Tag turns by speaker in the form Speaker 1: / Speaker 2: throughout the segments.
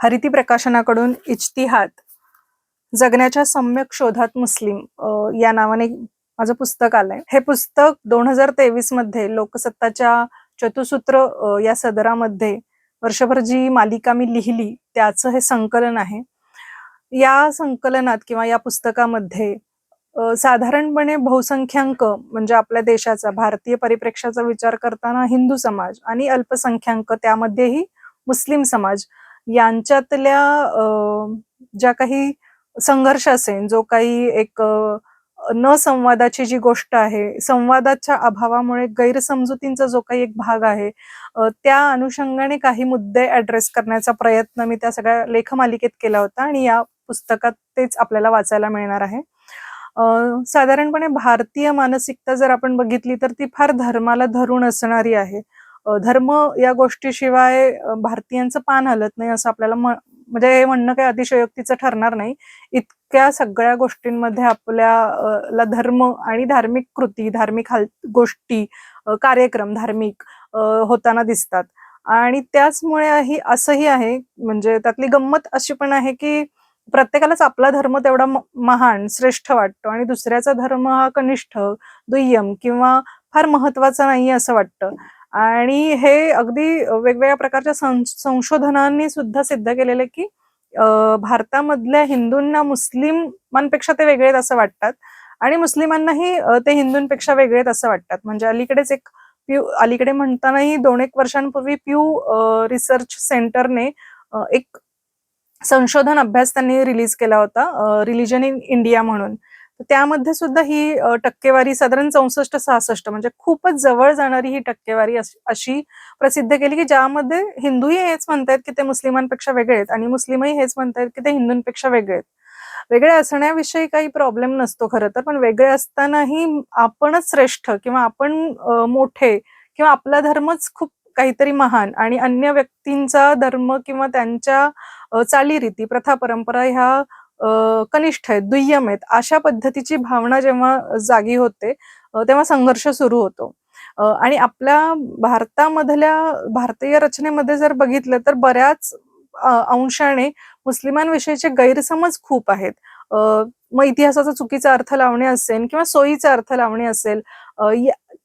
Speaker 1: हरिती प्रकाशनाकडून इज्तिहाद जगण्याच्या सम्यक शोधात मुस्लिम या नावाने माझं पुस्तक आलंय. हे पुस्तक दोन हजार तेवीसमध्ये लोकसत्ताच्या चतुसूत्र या सदरामध्ये वर्षभर जी मालिका मी लिहिली त्याचं हे संकलन आहे. या संकलनात किंवा या पुस्तकामध्ये साधारणपणे बहुसंख्यांक म्हणजे आपल्या देशाचा भारतीय परिप्रेक्षाचा विचार करताना हिंदू समाज आणि अल्पसंख्यांक त्यामध्येही मुस्लिम समाज यांच्यातल्या ज्या काही संघर्ष असेल जो काही एक न संवादाची जी गोष्ट आहे संवादाच्या अभावामुळे गैरसमजुतींचा जो काही एक भाग आहे त्या अनुषंगाने काही मुद्दे ऍड्रेस करण्याचा प्रयत्न मी त्या सगळ्या लेखमालिकेत केला होता आणि या पुस्तकात तेच आपल्याला वाचायला मिळणार आहे. साधारणपणे भारतीय मानसिकता जर आपण बघितली तर ती फार धर्माला धरून असणारी आहे. धर्म या गोष्टीशिवाय भारतीयांचं पान हलत नाही असं आपल्याला म्हणजे हे म्हणणं काही अतिशयोक्तीचं ठरणार नाही. इतक्या सगळ्या गोष्टींमध्ये आपल्याला धर्म आणि धार्मिक कृती धार्मिक हाल गोष्टी कार्यक्रम धार्मिक होताना दिसतात. आणि त्याचमुळे ही असंही आहे म्हणजे त्यातली गंमत अशी पण आहे की प्रत्येकालाच आपला धर्म तेवढा महान श्रेष्ठ वाटतो आणि दुसऱ्याचा धर्म हा कनिष्ठ दुय्यम किंवा फार महत्त्वाचा नाही असं वाटतं. आणि हे अगदी वेगवेगळ्या प्रकारच्या संशोधनांनी सुद्धा सिद्ध केलेलं आहे की भारतामधल्या हिंदूंना मुस्लिमांपेक्षा ते वेगळेत असं वाटतात. आणि मुस्लिमांनाही ते हिंदूंपेक्षा वेगळेत असं वाटतात. म्हणजे अलीकडेच एक प्यू अलीकडे म्हणतानाही दोन एक वर्षांपूर्वी प्यू रिसर्च सेंटरने एक संशोधन अभ्यास त्यांनी रिलीज केला होता रिलिजन इन इंडिया म्हणून. त्यामध्ये सुद्धा ही टक्केवारी साधारण चौसष्ट सहासष्ट म्हणजे खूपच जवळ जाणारी ही टक्केवारी अशी प्रसिद्ध केली की ज्यामध्ये हिंदूही हेच म्हणतायत की ते मुस्लिमांपेक्षा वेगळे आहेत आणि मुस्लिमही हेच म्हणतायत की ते हिंदूंपेक्षा वेगळे आहेत. वेगळे असण्याविषयी काही प्रॉब्लेम नसतो खरं तर पण वेगळे असतानाही आपणच श्रेष्ठ किंवा आपण मोठे किंवा आपला धर्मच खूप काहीतरी महान आणि अन्य व्यक्तींचा धर्म किंवा त्यांच्या चालीरीती प्रथा परंपरा ह्या कनिष्ठ आहेत दुय्यम आहेत अशा पद्धतीची भावना जेव्हा जागी होते तेव्हा संघर्ष सुरू होतो. आणि आपल्या भारतामधल्या भारतीय रचनेमध्ये जर बघितलं तर बऱ्याच अंशाने मुस्लिमांविषयीचे गैरसमज खूप आहेत. मग इतिहासाचा चुकीचा अर्थ लावणे असेल किंवा सोयीचा अर्थ लावणे असेल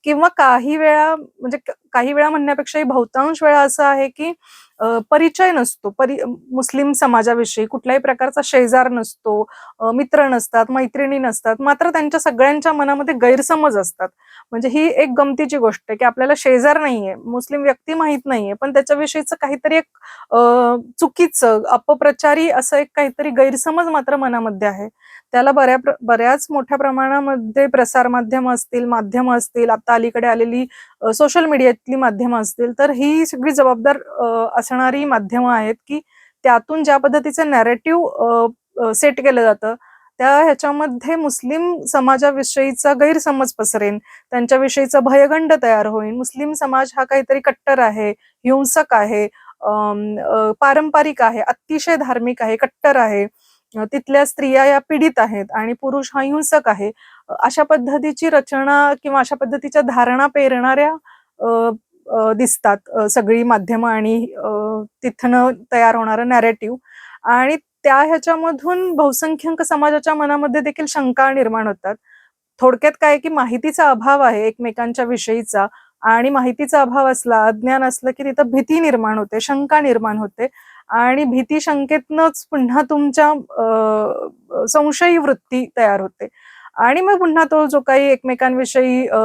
Speaker 1: किंवा काही वेळा म्हणजे काही वेळा म्हणण्यापेक्षाही बहुतांश वेळा असं आहे की परिचय नसतो. परि मुस्लिम समाजाविषयी कुठल्याही प्रकारचा शेजार नसतो मित्र नसतात मैत्रिणी नसतात. मात्र त्यांच्या सगळ्यांच्या मनामध्ये गैरसमज असतात. म्हणजे ही एक गमतीची गोष्ट आहे की आपल्याला शेजार नाहीये मुस्लिम व्यक्ती माहीत नाहीये पण त्याच्याविषयीचं काहीतरी एक चुकीचं अपप्रचारी असं एक काहीतरी गैरसमज मात्र मनामध्ये आहे. त्याला बऱ्या बऱ्याच मोठ्या प्रमाणामध्ये प्रसार माध्यम असतील माध्यम असतील. आता अलीकडे आलेली सोशल मीडियातली माध्यमं असतील तर ही सगळी जबाबदार असणारी माध्यमं आहेत की त्यातून ज्या पद्धतीचं नॅरेटिव्ह सेट केलं जातं त्या ह्याच्यामध्ये मुस्लिम समाजाविषयीचा गैरसमज पसरेन त्यांच्याविषयीचा भयगंड तयार होईल मुस्लिम समाज हा काहीतरी कट्टर आहे हिंसक आहे अ, पारंपरिक आहे अतिशय धार्मिक आहे कट्टर आहे. तिथल्या स्त्रिया या पीडित आहेत आणि पुरुष हा हिंसक आहे. अशा पद्धतीची रचना किंवा अशा पद्धतीच्या धारणा पेरणाऱ्या अ, दिसतात सगळी माध्यमं आणि तिथनं तयार होणारं नॅरेटिव्ह आणि त्या ह्याच्यामधून बहुसंख्याक समाजाच्या मनामध्ये देखील शंका निर्माण होतात. थोडक्यात काय की माहितीचा अभाव आहे एकमेकांच्या विषयीचा आणि माहितीचा अभाव असला अज्ञान असलं की तिथं भीती निर्माण होते शंका निर्माण होते. आणि भीती शंकेतनच पुन्हा तुमच्या संशयी वृत्ती तयार होते. आणि मग पुन्हा तो जो काही एकमेकांविषयी अ,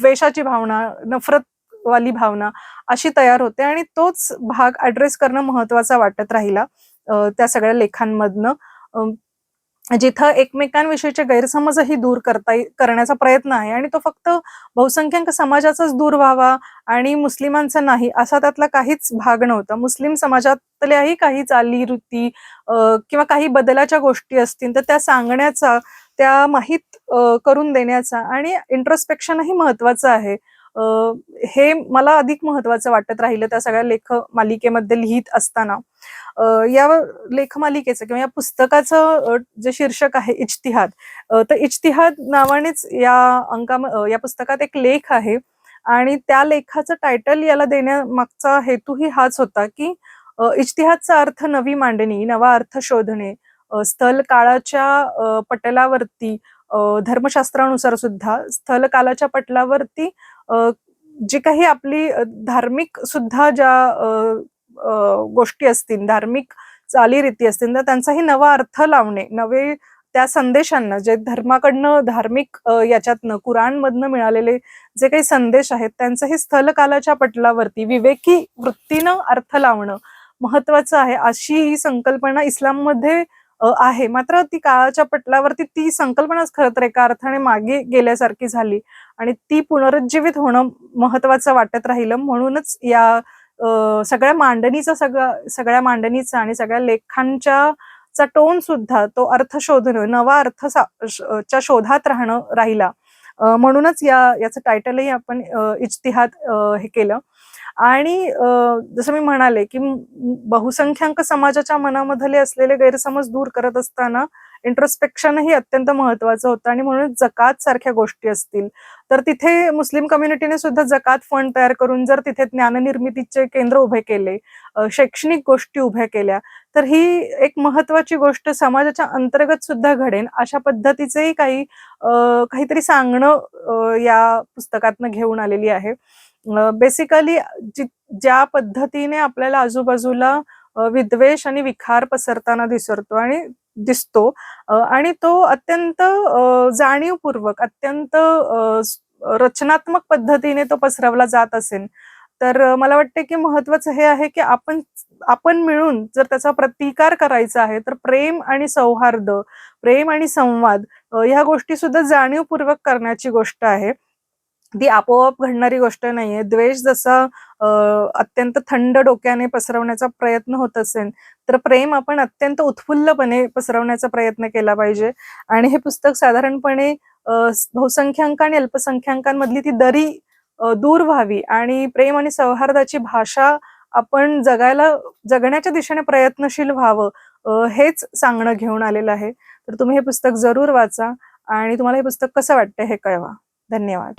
Speaker 1: द्वेषाची भावना नफरत वाली भावना अशी तयार होते आणि तोच भाग ऍड्रेस करणं महत्त्वाचा वाटत राहिला त्या सगळ्या लेखांमधनं. जिथं एकमेकांविषयीचे गैरसमजही दूर करता करण्याचा प्रयत्न आहे. आणि तो फक्त बहुसंख्याक समाजाचाच दूर व्हावा आणि मुस्लिमांचा नाही असा त्यातला काहीच भाग नव्हता. मुस्लिम समाजातल्याही काही चालीरीती किंवा काही बदलाच्या गोष्टी असतील तर त्या सांगण्याचा त्या माहीत करून देण्याचा आणि इंट्रोस्पेक्शनही महत्वाचं आहे. हे मला अधिक महत्वाचं वाटत राहिलं त्या सगळ्या लेख मालिकेमध्ये लिहित असताना. या लेखमालिकेचं किंवा या पुस्तकाचं जे शीर्षक आहे इज्तिहाद तर इज्तिहाद नावानेच या अंका या पुस्तकात एक लेख आहे. आणि त्या लेखाचं टायटल याला देण्यामागचा हेतूही हाच होता की इज्तिहादचा अर्थ नवी मांडणी नवा अर्थ शोधणे स्थल काळाच्या पटलावरती धर्मशास्त्रानुसार सुद्धा स्थलकालाच्या पटलावरती जे जी काही आपली धार्मिक सुद्धा ज्या गोष्टी असतील धार्मिक चालीरीती असतील तर त्यांचाही नवा अर्थ लावणे नवे त्या संदेशांना जे धर्माकडनं धार्मिक याच्यातनं कुराणमधनं मिळालेले जे काही संदेश आहेत त्यांचंही स्थलकालाच्या पटलावरती विवेकी वृत्तीनं अर्थ लावणं महत्वाचं आहे अशी ही संकल्पना इस्लाममध्ये आहे. मात्र ती काळाच्या पटलावरती ती संकल्पनाच खरं तर एका अर्थाने मागे गेल्यासारखी झाली आणि ती पुनरुज्जीवित होणं महत्वाचं वाटत राहिलं. म्हणूनच या सगळ्या मांडणीचा सगळं सगळ्या मांडणीचा आणि सगळ्या लेखांच्या चा टोन सुद्धा तो अर्थ शोधणं नवा अर्थ च्या शोधात राहणं राहिला. म्हणूनच या याचं टायटलही आपण अ, इज्तिहाद हे केलं. आणि जसं मी म्हणाले की बहुसंख्याक समाजाच्या मनामधले असलेले गैरसमज दूर करत असताना इंट्रोस्पेक्शन ही अत्यंत महत्वाचं होतं आणि म्हणून जकात सारख्या गोष्टी असतील. तर तिथे मुस्लिम कम्युनिटीने सुद्धा जकात फंड तयार करून जर तिथे ज्ञाननिर्मितीचे केंद्र उभे केले शैक्षणिक गोष्टी उभ्या केल्या तर ही एक महत्वाची गोष्ट समाजाच्या अंतर्गत सुद्धा घडेल अशा पद्धतीचेही काही काहीतरी सांगणं या पुस्तकातनं घेऊन आलेली आहे. बेसिकली ज्या पद्धतीने आपल्याला आजूबाजूला विद्वेष आणि विखार पसरताना दिसतो आणि दिसतो आणि तो अत्यंत जाणीवपूर्वक अत्यंत रचनात्मक पद्धतीने तो पसरवला जात असेल तर मला वाटते की महत्वाचं हे आहे की आपण आपण मिळून जर त्याचा प्रतिकार करायचा आहे तर प्रेम आणि सौहार्द प्रेम आणि संवाद ह्या गोष्टी सुद्धा जाणीवपूर्वक करण्याची गोष्ट आहे. ती आपोआप घडणारी गोष्ट नाहीये. द्वेष जसा अत्यंत थंड डोक्याने पसरवण्याचा प्रयत्न होत असेल तर प्रेम आपण अत्यंत उत्फुल्लपणे पसरवण्याचा प्रयत्न केला पाहिजे. आणि हे पुस्तक साधारणपणे बहुसंख्यांक बहुसंख्याक आणि अल्पसंख्याकांमधली ती दरी दूर व्हावी. आणि प्रेम आणि सौहार्दाची भाषा आपण जगायला जगण्याच्या दिशेने प्रयत्नशील व्हावं हेच सांगणं घेऊन आलेलं आहे. तर तुम्ही हे पुस्तक जरूर वाचा आणि तुम्हाला हे पुस्तक कसं वाटतं हे कळवा. धन्यवाद.